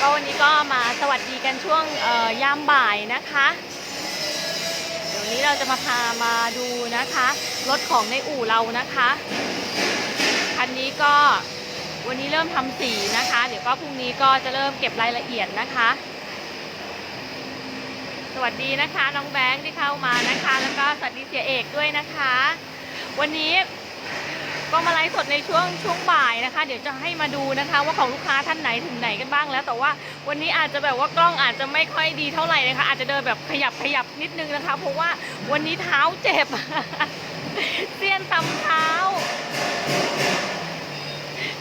ก็วันนี้ก็มาสวัสดีกันช่วงยามบ่ายนะคะ เดี๋ยวนี้เราจะมาพามาดูนะคะ รถของในอู่เรานะคะคันนี้ก็วันนี้เริ่มทำสีนะคะ เดี๋ยวก็พรุ่งนี้ก็จะเริ่มเก็บรายละเอียดนะคะ สวัสดีนะคะน้องแบงค์ที่เข้ามานะคะ แล้วก็สวัสดีเสียเอกด้วยนะคะ วันนี้ ก็มาไลฟ์สดในช่วงช่วงบ่ายนะคะ เดี๋ยวจะให้มาดูนะคะ ว่าของลูกค้าท่านไหนถึงไหนกันบ้างแล้ว แต่ว่าวันนี้อาจจะแบบว่ากล้องอาจจะไม่ค่อยดีเท่าไหร่นะคะ อาจจะเดินแบบขยับขยับนิดนึงนะคะ เพราะว่าวันนี้เท้าเจ็บเสี้ยนตำเท้า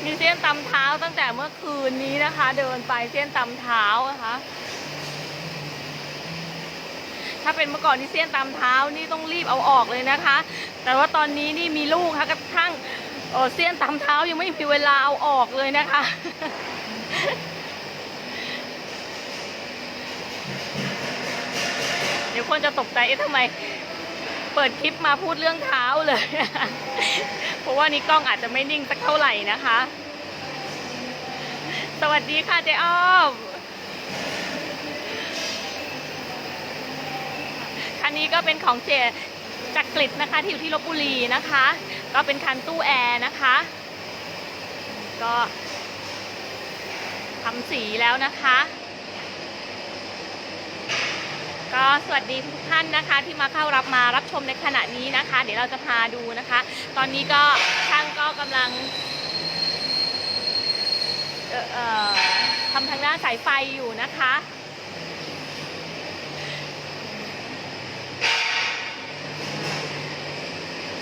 มีเส้นตำเท้าตั้งแต่เมื่อคืนนี้นะคะ เดินไปเส้นตำเท้านะคะ ถ้าเป็นเมื่อก่อนนี่เส้นตำเท้านี่ต้องรีบเอาออกเลยนะคะ แต่ว่าตอนนี้นี่มีลูกค่ะกระทั่งเอ่อเส้นตำเท้ายังไม่มีเวลาเอาออกเลยนะคะเดี๋ยวคนจะตกใจเอ๊ะทำไม เปิดคลิปมาพูดเรื่องเท้าเลย เพราะว่านี่กล้องอาจจะไม่นิ่งสักเท่าไหร่นะคะ สวัสดีค่ะเจ๊อ้อม คั นี้ก็เป็นของเจจักริดนะคะที่อยู่ที่ลบบุรีนะคะ ก็เป็นคันตู้แอร์นะคะ ก็ทำสีแล้วนะคะ ก็สวัสดีทุกท่านนะคะที่มาเข้ารับมารับชมในขณะนี้นะคะ เดี๋ยวเราจะพาดูนะคะ ตอนนี้ก็ช่างก็กำลังเอ่อทำทางด้านสายไฟอยู่นะคะ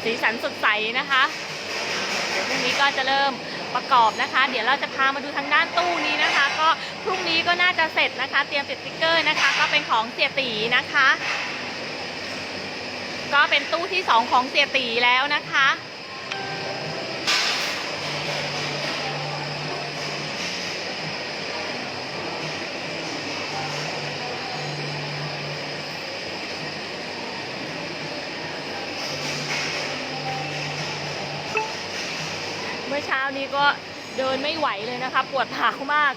สีสันสดใสนะคะเดี๋ยวพรุ่งนี้ก็จะเริ่มประกอบนะคะ เดี๋ยวเราจะพามาดูทางด้านตู้นี้นะคะ ก็พรุ่งนี้ก็น่าจะเสร็จนะคะ เตรียมติดสติ๊กเกอร์นะคะ ก็เป็นของเสียตีนะคะ ก็เป็นตู้ที่สองของเสียตีแล้วนะคะ ช้านี้ก็เดินไม่ไหวเลยนะคะ ปวดเท้ามาก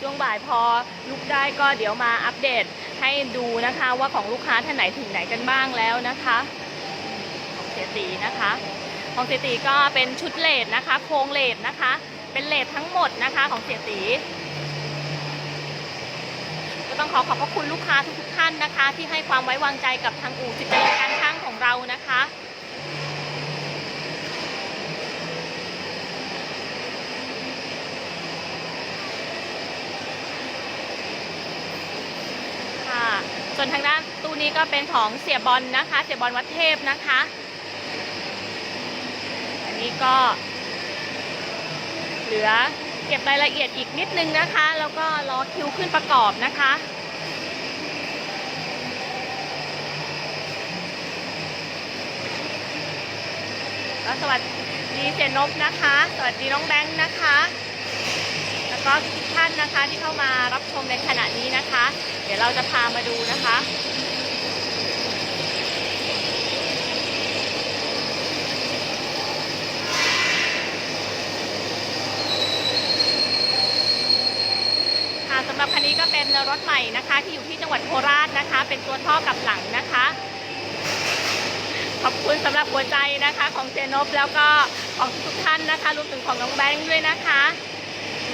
ช่วงบ่ายพอลุกได้ก็เดี๋ยวมาอัปเดตให้ดูนะคะว่าของลูกค้าท่านไหนถึงไหนกันบ้างแล้วนะคะของเสียตีนะคะ ของเสียตีก็เป็นชุดเลดนะคะ โครงเลดนะคะ เป็นเลดทั้งหมดนะคะของเสียตีก็ต้องขอขอบพระคุณลูกค้าทุกๆท่านนะคะ ที่ให้ความไว้วางใจกับทางอู่จิตใจการช่างของเรานะคะ ค่ะ ส่วนทางด้านตู้นี้ก็เป็นของเสียบอลนะคะ เสียบอลวัดเทพนะคะ อันนี้ก็เหลือเก็บรายละเอียดอีกนิดนึงนะคะ แล้วก็รอคิวขึ้นประกอบนะคะก็สวัสดีเจนนบนะคะ สวัสดีน้องแบงค์นะคะ ก็ทุกท่านนะคะที่เข้ามารับชมในขณะนี้นะคะ เดี๋ยวเราจะพามาดูนะคะสำหรับคันนี้ก็เป็นรถใหม่นะคะ ที่อยู่ที่จังหวัดโคราชนะคะ เป็นตัวท่อกับหลังนะคะ ขอบคุณสำหรับหัวใจนะคะ ของเจนบแล้วก็ของทุกท่านนะคะรวมถึงของน้องแบงค์ด้วยนะคะ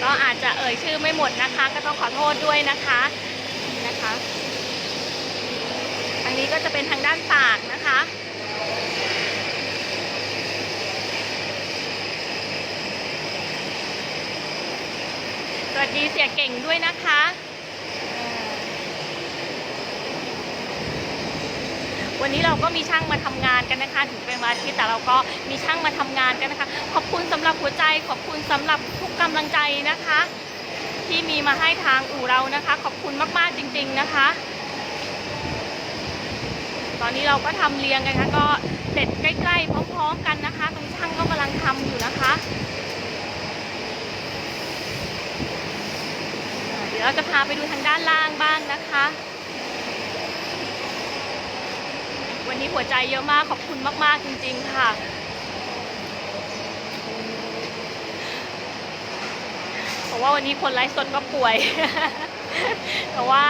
ก็อาจจะเอ่ยชื่อไม่หมดนะคะ ก็ต้องขอโทษด้วยนะคะนะคะทางนี้ก็จะเป็นทางด้านปากนะคะสวัสดีเสียเก่งด้วยนะคะ วันนี้เราก็มีช่างมาทำงานกันนะคะถึงเป็นวันอาทิตย์แต่เราก็มีช่างมาทำงานกันนะคะ ขอบคุณสำหรับหัวใจ ขอบคุณสำหรับทุกกำลังใจนะคะ ที่มีมาให้ทางอู่เรานะคะ ขอบคุณมากๆจริง ๆนะคะ ตอนนี้เราก็ทำเรียงกันค่ะก็เสร็จใกล้ๆพร้อม ๆ กันนะคะ ตรงช่างก็กำลังทำอยู่นะคะเดี๋ยวเราจะพาไปดูทางด้านล่างบ้างนะคะ วันนี้หัวใจเยอะมากขอบคุณมาก ๆ จริง ๆ ค่ะโอ้ราะว่าวันนี้คนไลฟ์สดก็ป่วยเพราะว่า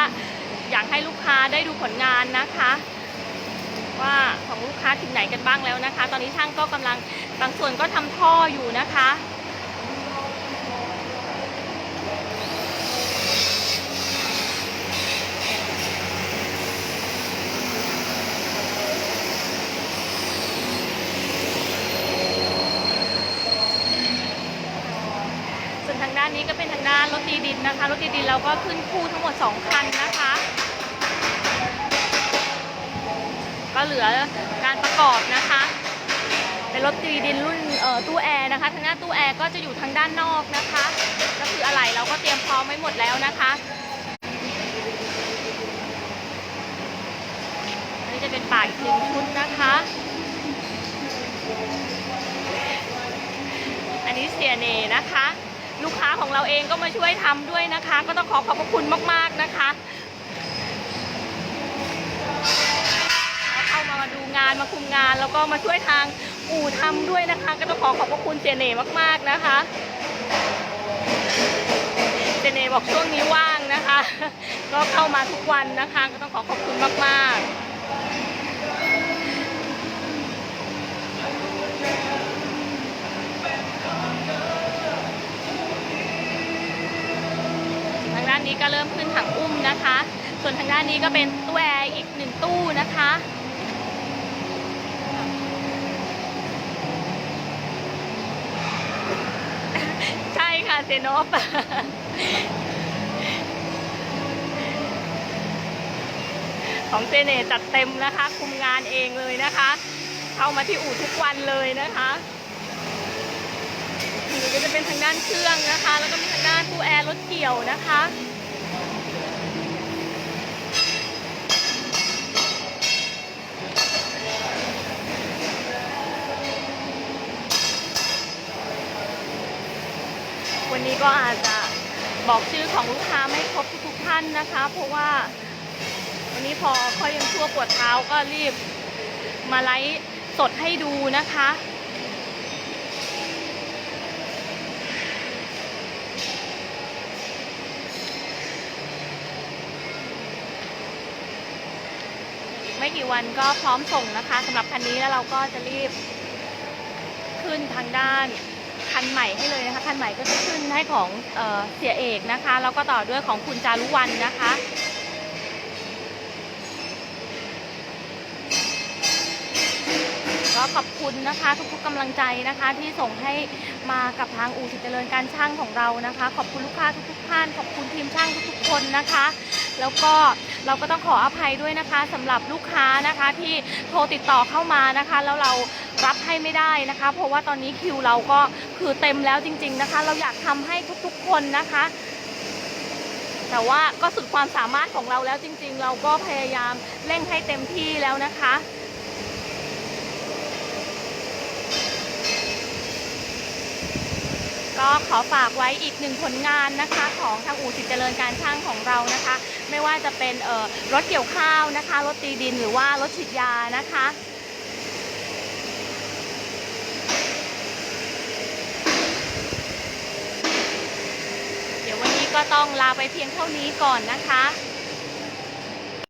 อยากให้ลูกค้าได้ดูผลงานนะคะ ว่าของลูกค้าถึงไหนกันบ้างแล้วนะคะ ตอนนี้ช่างก็กำลังบางส่วนก็ทำท่ออยู่นะคะานนี้ก็เป็นทางด้านรถตีดินนะคะ รถตีดินเราก็ขึ้นคู่ทั้งหมด 2 คันนะคะ ก็เหลือการประกอบนะคะ เป็นรถตีดินรุ่นตู้แอร์นะคะทางด้านตู้แอร์ก็จะอยู่ทางด้านนอกนะคะ ก็คืออะไหล่เราก็เตรียมพร้อมไว้หมดแล้วนะคะอันนี้จะเป็นป่าอีกหนึ่งชุดนะคะอันนี้เสียเนนะคะ ลูกค้าของเราเองก็มาช่วยทำด้วยนะคะ ก็ต้องขอขอบพระคุณมาก ๆนะคะเข้ามาดูงานมาคุมงาน แล้วก็มาช่วยทางอู่ทำด้วยนะคะ ก็ต้องขอขอบพระคุณเสียเน่มาก ๆนะคะเสียเน่บอกช่วงนี้ว่างนะคะ ก็เข้ามาทุกวันนะคะ ก็ต้องขอขอบคุณมาก ๆานนี้ก็เริ่มขึ้นถังอุ้มนะคะ ส่วนทางด้านนี้ก็เป็นตู้แอร์อีกหนึ่งตู้นะคะใช่ค่ะเซโนฟของเจเน่จัดเต็มนะคะ คุมงานเองเลยนะคะ เข้ามาที่อู่ทุกวันเลยนะคะ ก็จะเป็นทางด้านเครื่องนะคะ แล้วก็มีทางด้านตู้แอร์รถเกี่ยวนะคะวันนี้ก็อาจจะบอกชื่อของลูกค้าไม่ครบทุกท่านนะคะ เพราะว่าวันนี้พอค่อยยังชั่วปวดเท้าก็รีบมาไลฟ์สดให้ดูนะคะ ไม่กี่วันก็พร้อมส่งนะคะสำหรับคันนี้แล้วเราก็จะรีบ ขึ้นทางด้านคันใหม่ให้เลยนะคะคันใหม่ก็จะขึ้นให้ของเออเสียเอกนะคะแล้วก็ต่อด้วยของคุณจารุวรรณนะคะ ขอบคุณนะคะ ทุกๆกำลังใจนะคะ ที่ส่งให้มากับทางอู่สิทธิเจริญการช่างของเรานะคะ ขอบคุณลูกค้าทุกๆท่านขอบคุณทีมช่างทุกๆ คนนะคะ แล้วก็เราก็ต้องขออภัยด้วยนะคะสำหรับลูกค้านะคะที่โทรติดต่อเข้ามานะคะ แล้วเรารับให้ไม่ได้นะคะ เพราะว่าตอนนี้คิวเราก็คือเต็มแล้วจริง ๆนะคะ เราอยากทำให้ทุกๆ คนนะคะแต่ว่าก็สุดความสามารถของเราแล้วจริง ๆ เราก็พยายามเร่งให้เต็มที่แล้วนะคะ ก็ขอฝากไว้อีกหนึ่งผลงานนะคะของทางอู่สิทธิเจริญการช่างของเรานะคะ ไม่ว่าจะเป็นเอ่อรถเกี่ยวข้าวนะคะ รถตีดินหรือว่ารถฉีดยานะคะเดี๋ยววันนี้ก็ต้องลาไปเพียงเท่านี้ก่อนนะคะ